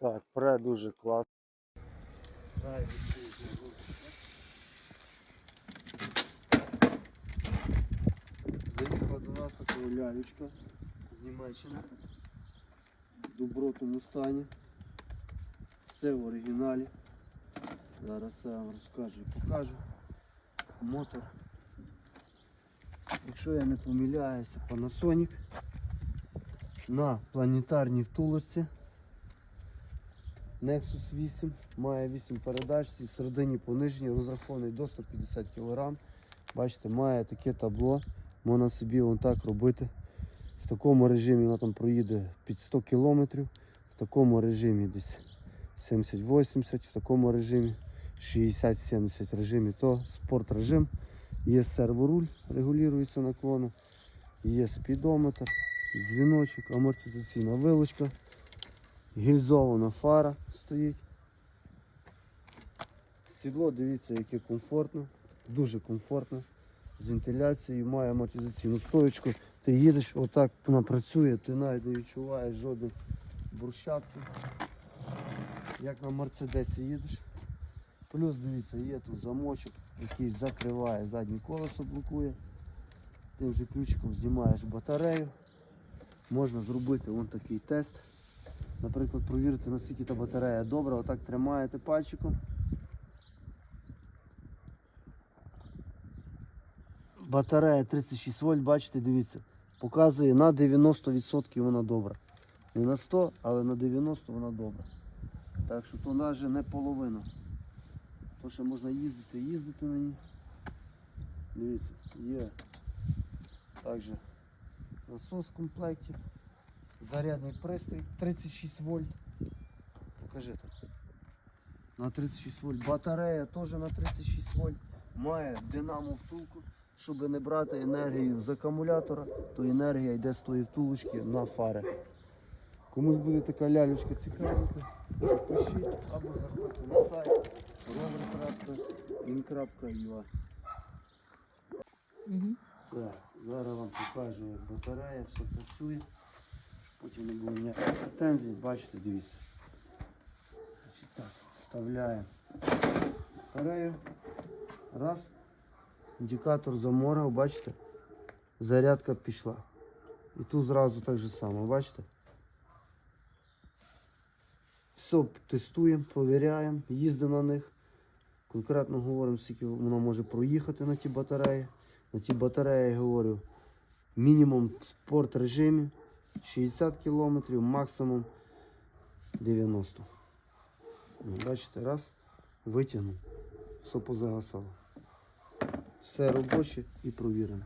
Так, пре дуже класно. Заїхала до нас така лялечка з Німеччини. В добротному стані. Все в оригіналі. Зараз я вам розкажу і покажу. Мотор. Якщо я не помиляюся, Panasonic на планетарній втулочці. Nexus 8 має 8 передач, всі середині понижені, розрахований до 150 кг. Бачите, має таке табло, можна собі вон так робити. В такому режимі вона там проїде під 100 км, в такому режимі десь 70-80, в такому режимі 60-70 режимі, то спорт режим. Є серворуль, регулюється наклони, є спідометр, дзвіночок, амортизаційна вилочка, гільзована фара стоїть. Сідло, дивіться, яке комфортне, дуже комфортне. З вентиляцією, має амортизаційну стоечку. Ти їдеш, отак вона працює, ти навіть не відчуваєш жодної брусчатки. Як на Мерседесі їдеш. Плюс дивіться, є тут замочок, який закриває заднє колесо, блокує. Тим же ключиком знімаєш батарею. Можна зробити вон такий тест. Наприклад, провірити, наскільки та батарея добра. Отак тримаєте пальчиком. Батарея 36 вольт, бачите, дивіться, показує на 90% вона добра. Не на 100, але на 90 вона добра. Так що то навіть не половина. То що можна їздити, їздити на ній. Дивіться, є також насос в комплекті, зарядний пристрій 36 вольт. Покажи так. На 36 вольт. Батарея теж на 36 вольт. Має динамо втулку. Щоб не брати енергію з акумулятора, то енергія йде з тої втулочки на фари. Комусь буде така лялючка цікавенька, пишіть або заходьте на сайт rover.in.ua Угу. Так, зараз вам покажу, як батарея, все працює. Потім не було ніяких. Бачите, дивіться. Значить, так, вставляємо батарею. Раз. Індикатор заморгав, бачите? Зарядка пішла. І тут зразу так же само, бачите? Все тестуємо, провіряємо, їздимо на них. Конкретно говоримо, скільки воно може проїхати на ті батареї. На ті батареї я говорю мінімум в спорт режимі 60 кілометрів, максимум 90. Ну, Бачите, раз, витягнув, все позагасало. Все робоче і провірено.